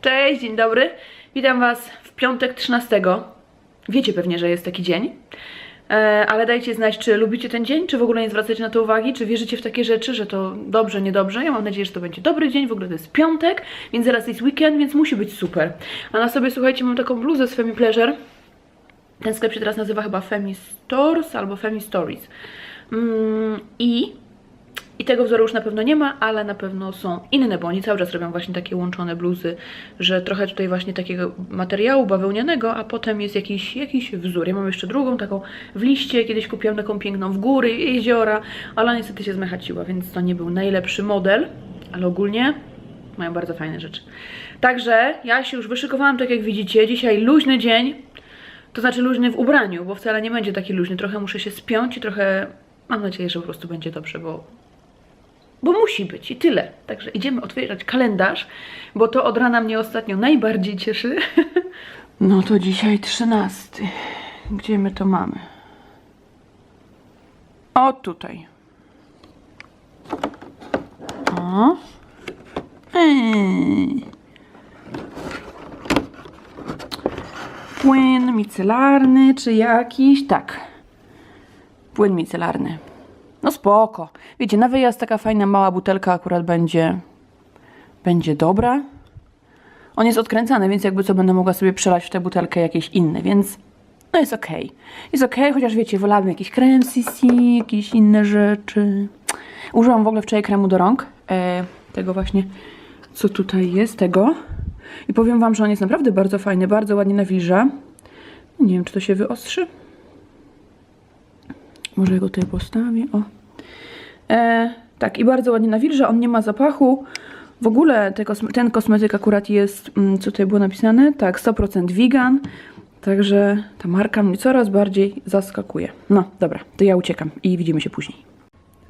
Cześć, dzień dobry. Witam Was w piątek 13. Wiecie pewnie, że jest taki dzień. E, ale dajcie znać, czy lubicie ten dzień, czy w ogóle nie zwracacie na to uwagi, czy wierzycie w takie rzeczy, że to dobrze, niedobrze. Ja mam nadzieję, że to będzie dobry dzień, w ogóle to jest piątek, więc zaraz jest weekend, więc musi być super. A na sobie, słuchajcie, mam taką bluzę z Femi Pleasure. Ten sklep się teraz nazywa chyba Femi Stores albo Femi Stories. Mm, I i tego wzoru już na pewno nie ma, ale na pewno są inne, bo oni cały czas robią właśnie takie łączone bluzy, że trochę tutaj właśnie takiego materiału bawełnianego, a potem jest jakiś, jakiś wzór. Ja mam jeszcze drugą, taką w liście, kiedyś kupiłam taką piękną w góry, jeziora, ale niestety się zmechaciła, więc to nie był najlepszy model, ale ogólnie mają bardzo fajne rzeczy. Także ja się już wyszykowałam, tak jak widzicie, dzisiaj luźny dzień, to znaczy luźny w ubraniu, bo wcale nie będzie taki luźny, trochę muszę się spiąć i trochę mam nadzieję, że po prostu będzie dobrze, bo bo musi być i tyle. Także idziemy otwierać kalendarz, bo to od rana mnie ostatnio najbardziej cieszy. No to dzisiaj 13. Gdzie my to mamy? O, tutaj. O. Płyn micelarny, czy jakiś? Tak. Płyn micelarny. No spoko. Wiecie, na wyjazd taka fajna mała butelka akurat będzie będzie dobra. On jest odkręcany, więc jakby co będę mogła sobie przelać w tę butelkę jakieś inne, więc no jest okej. Jest okej, chociaż wiecie, wolałabym jakiś krem CC, jakieś inne rzeczy. Użyłam w ogóle wczoraj kremu do rąk. E, tego właśnie, co tutaj jest, tego. I powiem wam, że on jest naprawdę bardzo fajny, bardzo ładnie nawilża. Nie wiem, czy to się wyostrzy. Może go tutaj postawię. O. E, tak, i bardzo ładnie nawilża. On nie ma zapachu. W ogóle te kosme ten kosmetyk akurat jest, mm, co tutaj było napisane? Tak, 100% vegan. Także ta marka mnie coraz bardziej zaskakuje. No, dobra, to ja uciekam i widzimy się później.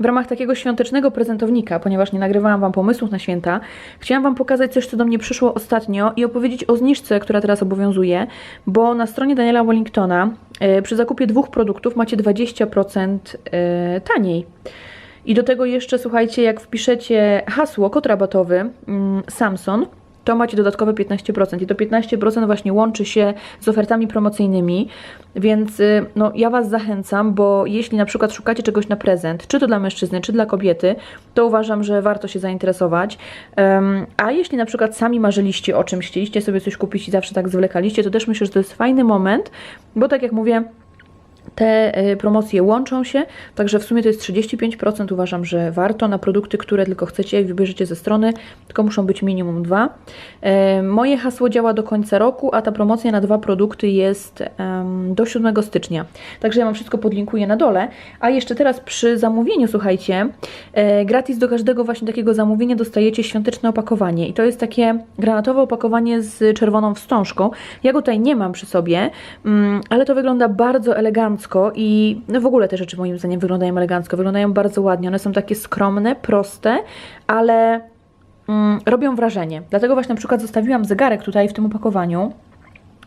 W ramach takiego świątecznego prezentownika, ponieważ nie nagrywałam Wam pomysłów na święta, chciałam Wam pokazać coś, co do mnie przyszło ostatnio i opowiedzieć o zniżce, która teraz obowiązuje, bo na stronie Daniela Wellingtona e, przy zakupie dwóch produktów macie 20% e, taniej. I do tego jeszcze, słuchajcie, jak wpiszecie hasło, kod rabatowy mm, Samson, to macie dodatkowe 15%. I to 15% właśnie łączy się z ofertami promocyjnymi, więc y, no, ja Was zachęcam, bo jeśli na przykład szukacie czegoś na prezent, czy to dla mężczyzny, czy dla kobiety, to uważam, że warto się zainteresować. Um, a jeśli na przykład sami marzyliście o czymś, chcieliście sobie coś kupić i zawsze tak zwlekaliście, to też myślę, że to jest fajny moment, bo tak jak mówię, te e, promocje łączą się, także w sumie to jest 35%. Uważam, że warto na produkty, które tylko chcecie, jak wybierzecie ze strony, tylko muszą być minimum dwa. E, Moje hasło działa do końca roku, a ta promocja na dwa produkty jest do 7 stycznia. Także ja Wam wszystko podlinkuję na dole. A jeszcze teraz przy zamówieniu, słuchajcie, e, gratis do każdego właśnie takiego zamówienia dostajecie świąteczne opakowanie. I to jest takie granatowe opakowanie z czerwoną wstążką. Ja go tutaj nie mam przy sobie, mm, ale to wygląda bardzo elegancko i no w ogóle te rzeczy moim zdaniem wyglądają elegancko, wyglądają bardzo ładnie. One są takie skromne, proste, ale mm, robią wrażenie. Dlatego właśnie na przykład zostawiłam zegarek tutaj w tym opakowaniu,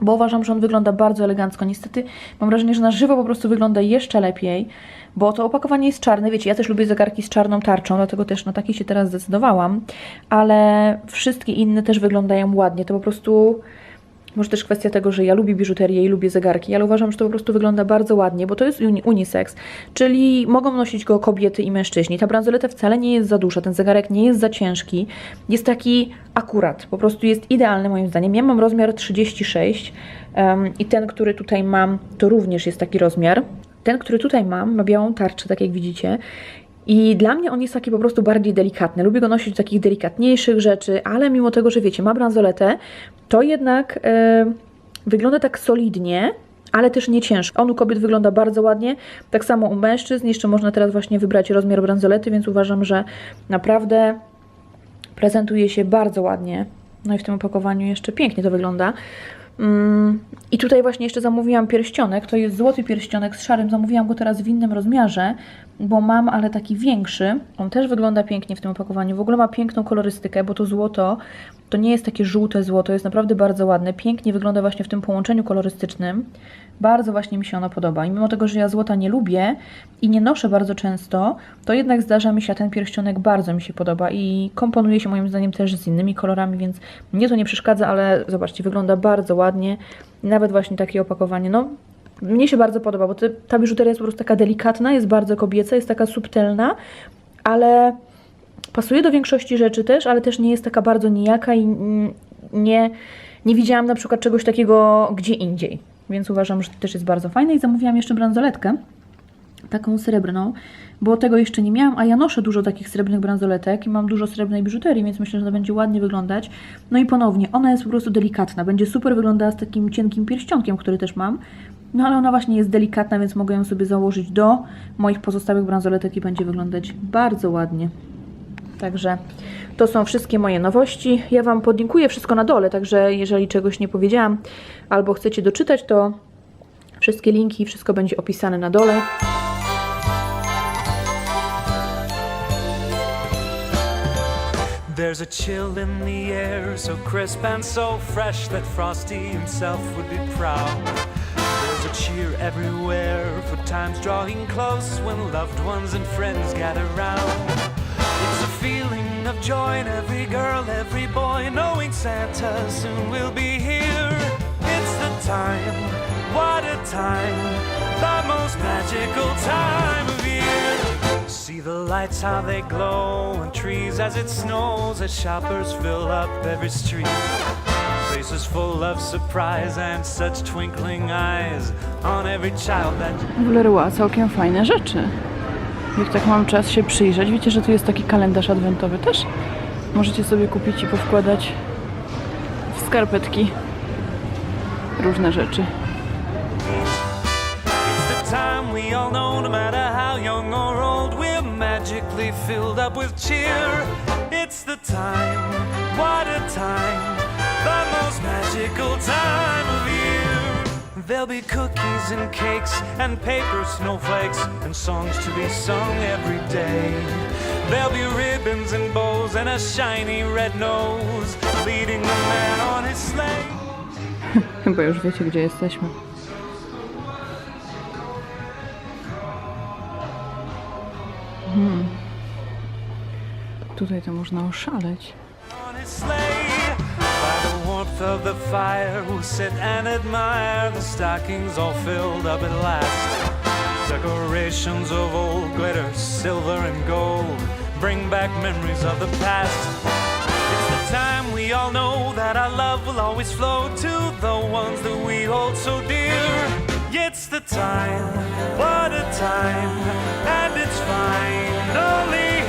bo uważam, że on wygląda bardzo elegancko. Niestety mam wrażenie, że na żywo po prostu wygląda jeszcze lepiej, bo to opakowanie jest czarne. Wiecie, ja też lubię zegarki z czarną tarczą, dlatego też na taki się teraz zdecydowałam, ale wszystkie inne też wyglądają ładnie. To po prostu może też kwestia tego, że ja lubię biżuterię i lubię zegarki, ale uważam, że to po prostu wygląda bardzo ładnie, bo to jest uni- unisex, czyli mogą nosić go kobiety i mężczyźni. Ta bransoleta wcale nie jest za duża, ten zegarek nie jest za ciężki, jest taki akurat, po prostu jest idealny moim zdaniem. Ja mam rozmiar 36 em, i ten, który tutaj mam, to również jest taki rozmiar. Ten, który tutaj mam, ma białą tarczę, tak jak widzicie. I dla mnie on jest taki po prostu bardziej delikatny. Lubię go nosić do takich delikatniejszych rzeczy, ale mimo tego, że wiecie, ma bransoletę, to jednak e, wygląda tak solidnie, ale też nie ciężko. On u kobiet wygląda bardzo ładnie, tak samo u mężczyzn. Jeszcze można teraz właśnie wybrać rozmiar bransolety, więc uważam, że naprawdę prezentuje się bardzo ładnie. No i w tym opakowaniu jeszcze pięknie to wygląda. I tutaj właśnie jeszcze zamówiłam pierścionek. To jest złoty pierścionek z szarym. Zamówiłam go teraz w innym rozmiarze, bo mam, ale taki większy. On też wygląda pięknie w tym opakowaniu. W ogóle ma piękną kolorystykę, bo to złoto to nie jest takie żółte złoto, jest naprawdę bardzo ładne. Pięknie wygląda właśnie w tym połączeniu kolorystycznym. Bardzo właśnie mi się ono podoba. I mimo tego, że ja złota nie lubię i nie noszę bardzo często, to jednak zdarza mi się, a ten pierścionek bardzo mi się podoba i komponuje się moim zdaniem też z innymi kolorami, więc mnie to nie przeszkadza, ale zobaczcie, wygląda bardzo ładnie. Nawet właśnie takie opakowanie, no mnie się bardzo podoba, bo ta biżuteria jest po prostu taka delikatna, jest bardzo kobieca, jest taka subtelna, ale pasuje do większości rzeczy też, ale też nie jest taka bardzo nijaka i nie, nie widziałam na przykład czegoś takiego gdzie indziej. Więc uważam, że to też jest bardzo fajne i zamówiłam jeszcze bransoletkę, taką srebrną, bo tego jeszcze nie miałam, a ja noszę dużo takich srebrnych bransoletek i mam dużo srebrnej biżuterii, więc myślę, że to będzie ładnie wyglądać. No i ponownie, ona jest po prostu delikatna, będzie super wyglądała z takim cienkim pierścionkiem, który też mam, no ale ona właśnie jest delikatna, więc mogę ją sobie założyć do moich pozostałych bransoletek i będzie wyglądać bardzo ładnie. Także to są wszystkie moje nowości. Ja Wam podlinkuję wszystko na dole, także jeżeli czegoś nie powiedziałam albo chcecie doczytać, to wszystkie linki, wszystko będzie opisane na dole. There's a chill in the air, so crisp and so fresh that Frosty himself would be proud. There's a cheer everywhere for times drawing close when loved ones and friends gather round. Feeling of joy in every girl, every boy, knowing Santa soon will be here. It's the time, what a time, the most magical time of year. See the lights, how they glow, and trees as it snows, as shoppers fill up every street. Faces full of surprise and such twinkling eyes on every child that W Leroy całkiem fajne rzeczy. Jak tak mam czas się przyjrzeć, wiecie, że tu jest taki kalendarz adwentowy też. Możecie sobie kupić i powkładać w skarpetki różne rzeczy. Magically filled with cheer. It's the time, what a time, the most magical time of year. There'll be cookies and cakes and paper snowflakes and songs to be sung every day. There'll be ribbons and bows and a shiny red nose leading the man on his sleigh. Chyba już wiecie, gdzie jesteśmy. Hmm. Tutaj to można oszaleć. on his sleigh. Of the fire, we'll sit and admire the stockings all filled up at last. Decorations of old glitter, silver and gold, bring back memories of the past. It's the time we all know that our love will always flow to the ones that we hold so dear. It's the time, what a time, and it's finally here,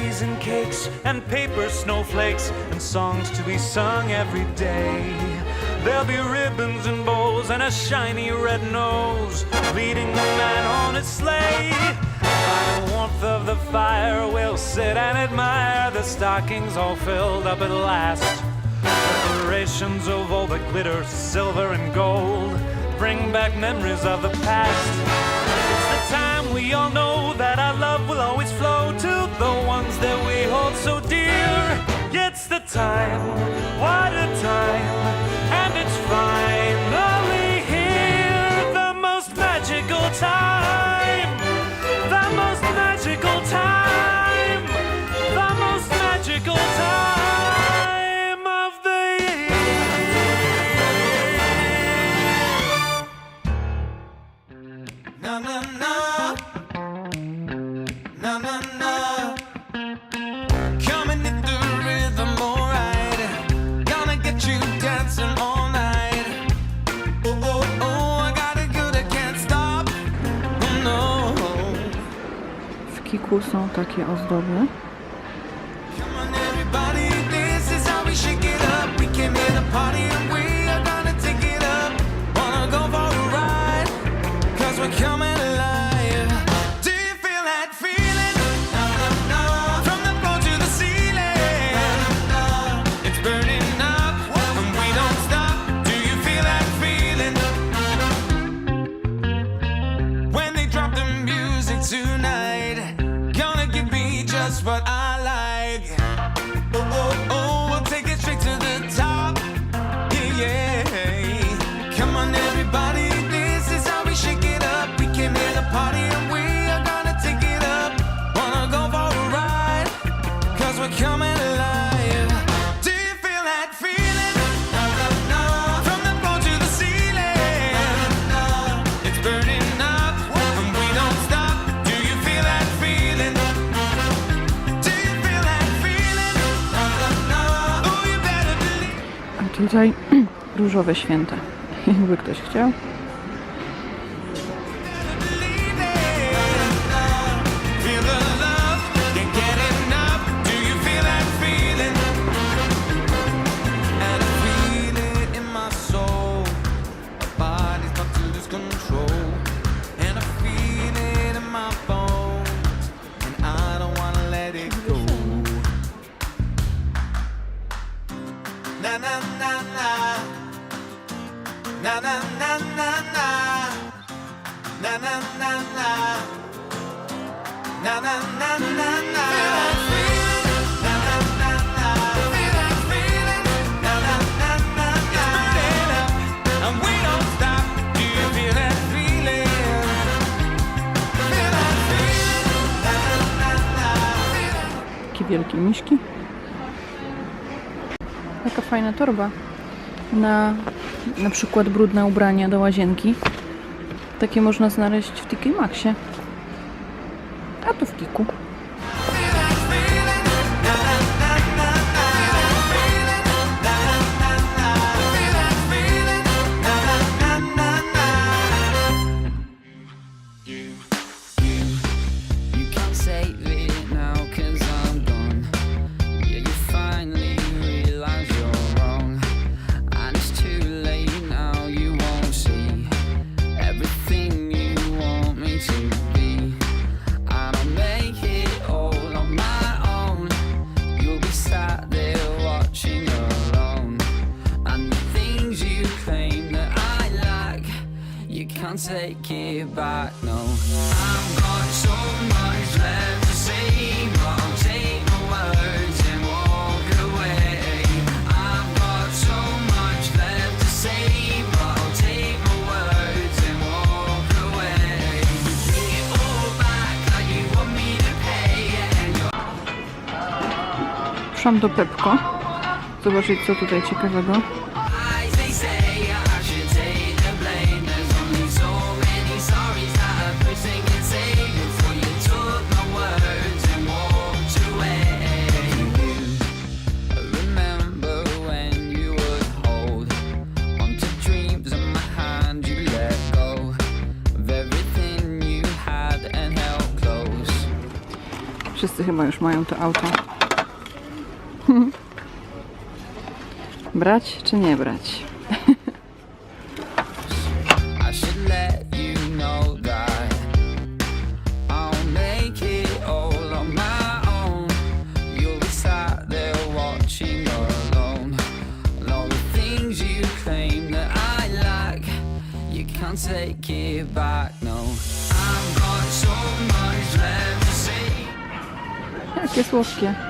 cookies and cakes and paper snowflakes and songs to be sung every day. There'll be ribbons and bows and a shiny red nose leading the man on his sleigh. By the warmth of the fire, we'll sit and admire the stockings all filled up at last. Decorations of all the glitter, silver and gold, bring back memories of the past. stoliku są takie ozdoby. Come on everybody, this is how we shake it up. We came here to party. tutaj różowe święta, jakby ktoś chciał. na na na na na na na na na na na na na na na na na Wielkie miśki fajna torba na na przykład brudne ubrania do łazienki. Takie można znaleźć w TK Maxie. A tu w Kiku. back, no I've got so much left to say But I'll take my words and walk away I've got so much left to say But I'll take my words and walk away Pay it all back like you want me to pay And you're do Pepko. Zobaczyć co tutaj ciekawego. Wszyscy chyba już mają to auto. brać czy nie brać? take it back takie słodkie.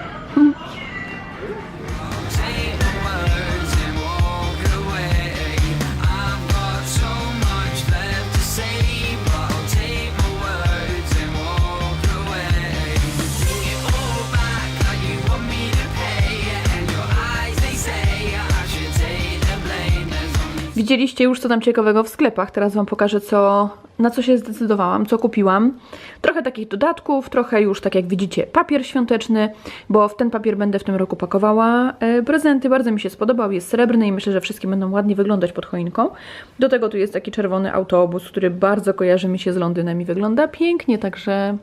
Widzieliście już, co tam ciekawego w sklepach. Teraz Wam pokażę, co, na co się zdecydowałam, co kupiłam. Trochę takich dodatków, trochę już, tak jak widzicie, papier świąteczny, bo w ten papier będę w tym roku pakowała e, prezenty. Bardzo mi się spodobał, jest srebrny i myślę, że wszystkie będą ładnie wyglądać pod choinką. Do tego tu jest taki czerwony autobus, który bardzo kojarzy mi się z Londynem i wygląda pięknie, także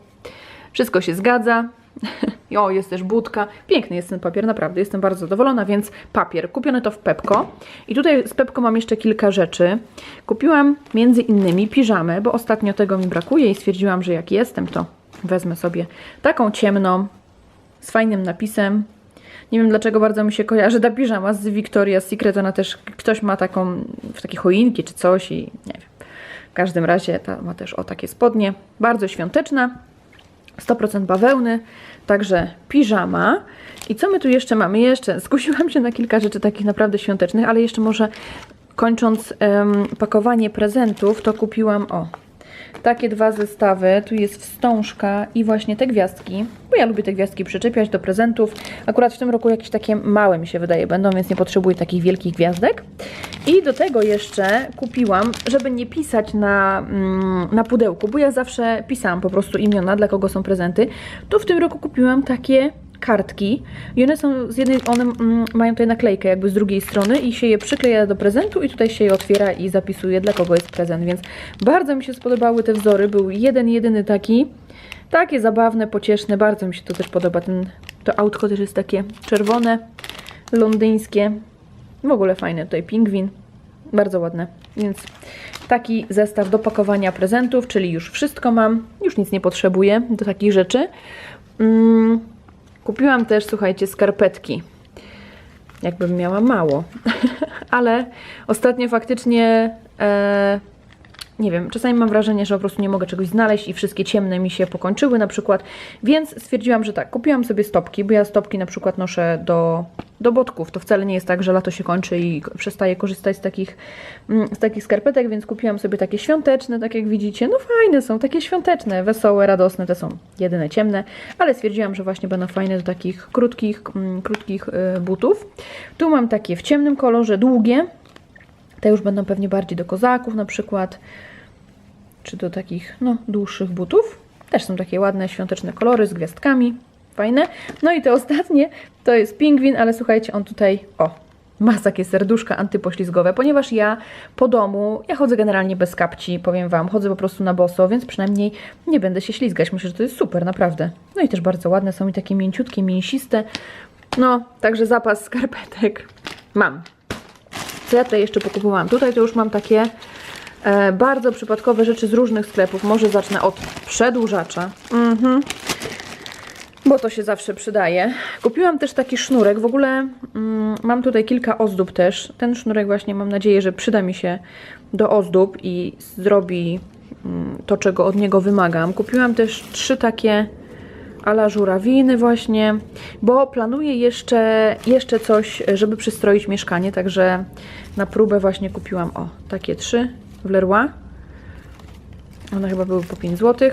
wszystko się zgadza. O, jest też budka. Piękny jest ten papier, naprawdę. Jestem bardzo zadowolona, więc papier. Kupione to w Pepko. I tutaj z Pepko mam jeszcze kilka rzeczy. Kupiłam między innymi piżamę, bo ostatnio tego mi brakuje i stwierdziłam, że jak jestem, to wezmę sobie taką ciemną, z fajnym napisem. Nie wiem dlaczego bardzo mi się kojarzy ta piżama z Victoria's Secret. Ona też, ktoś ma taką, w takie choinki czy coś i nie wiem. W każdym razie ta ma też o takie spodnie. Bardzo świąteczna. 100% bawełny, także piżama. I co my tu jeszcze mamy? Jeszcze skusiłam się na kilka rzeczy takich naprawdę świątecznych, ale jeszcze może kończąc pakowanie prezentów, to kupiłam o takie dwa zestawy. Tu jest wstążka i właśnie te gwiazdki, bo ja lubię te gwiazdki przyczepiać do prezentów. Akurat w tym roku jakieś takie małe mi się wydaje będą, więc nie potrzebuję takich wielkich gwiazdek. I do tego jeszcze kupiłam, żeby nie pisać na, mm, na pudełku, bo ja zawsze pisałam po prostu imiona, dla kogo są prezenty, to w tym roku kupiłam takie kartki. I one są z jednej, one mm, mają tutaj naklejkę jakby z drugiej strony i się je przykleja do prezentu i tutaj się je otwiera i zapisuje dla kogo jest prezent, więc bardzo mi się spodobały te wzory, był jeden, jedyny taki, takie zabawne, pocieszne, bardzo mi się to też podoba, ten, to autko też jest takie czerwone, londyńskie, w ogóle fajne, tutaj pingwin, bardzo ładne, więc taki zestaw do pakowania prezentów, czyli już wszystko mam, już nic nie potrzebuję do takich rzeczy. Mm, kupiłam też, słuchajcie, skarpetki. Jakbym miała mało, ale ostatnio faktycznie e, nie wiem, czasami mam wrażenie, że po prostu nie mogę czegoś znaleźć i wszystkie ciemne mi się pokończyły na przykład, więc stwierdziłam, że tak, kupiłam sobie stopki, bo ja stopki na przykład noszę do, do botków, to wcale nie jest tak, że lato się kończy i przestaję korzystać z takich, mm, z takich skarpetek, więc kupiłam sobie takie świąteczne, tak jak widzicie, no fajne są, takie świąteczne, wesołe, radosne, te są jedyne ciemne, ale stwierdziłam, że właśnie będą fajne do takich krótkich, mm, krótkich y, butów. Tu mam takie w ciemnym kolorze, długie, te już będą pewnie bardziej do kozaków na przykład, czy do takich no, dłuższych butów. Też są takie ładne, świąteczne kolory z gwiazdkami. Fajne. No i te ostatnie to jest pingwin, ale słuchajcie, on tutaj, o, ma takie serduszka antypoślizgowe, ponieważ ja po domu, ja chodzę generalnie bez kapci, powiem Wam, chodzę po prostu na boso, więc przynajmniej nie będę się ślizgać. Myślę, że to jest super, naprawdę. No i też bardzo ładne, są i takie mięciutkie, mięsiste. No, także zapas skarpetek mam. Co ja tutaj jeszcze pokupowałam? Tutaj to już mam takie e, bardzo przypadkowe rzeczy z różnych sklepów. Może zacznę od przedłużacza. Mhm. Bo to się zawsze przydaje. Kupiłam też taki sznurek. W ogóle mm, mam tutaj kilka ozdób też. Ten sznurek właśnie mam nadzieję, że przyda mi się do ozdób i zrobi mm, to, czego od niego wymagam. Kupiłam też trzy takie ala żurawiny właśnie, bo planuję jeszcze, jeszcze coś, żeby przystroić mieszkanie, także na próbę właśnie kupiłam, o, takie trzy w Leroy. One chyba były po 5 zł.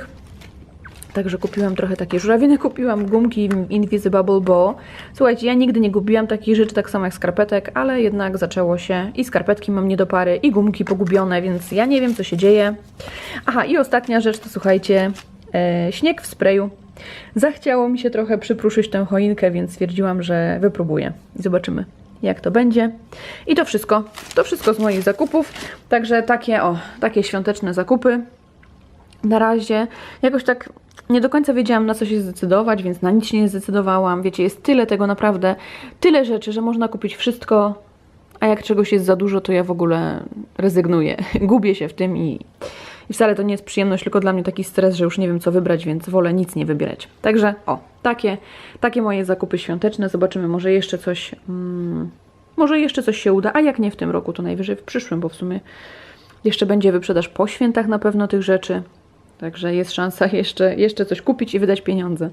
Także kupiłam trochę takie żurawiny, kupiłam gumki Invisible Bow. Słuchajcie, ja nigdy nie gubiłam takich rzeczy, tak samo jak skarpetek, ale jednak zaczęło się i skarpetki mam nie do pary, i gumki pogubione, więc ja nie wiem, co się dzieje. Aha, i ostatnia rzecz to słuchajcie, e, śnieg w sprayu. Zachciało mi się trochę przypruszyć tę choinkę, więc stwierdziłam, że wypróbuję. I zobaczymy, jak to będzie. I to wszystko. To wszystko z moich zakupów. Także takie, o, takie świąteczne zakupy. Na razie jakoś tak nie do końca wiedziałam na co się zdecydować, więc na nic się nie zdecydowałam. Wiecie, jest tyle tego naprawdę, tyle rzeczy, że można kupić wszystko, a jak czegoś jest za dużo, to ja w ogóle rezygnuję. Gubię się w tym i, i wcale to nie jest przyjemność, tylko dla mnie taki stres, że już nie wiem co wybrać, więc wolę nic nie wybierać. Także o, takie, takie moje zakupy świąteczne. Zobaczymy, może jeszcze coś, mm, może jeszcze coś się uda, a jak nie w tym roku, to najwyżej w przyszłym, bo w sumie jeszcze będzie wyprzedaż po świętach na pewno tych rzeczy. Także jest szansa jeszcze, jeszcze coś kupić i wydać pieniądze.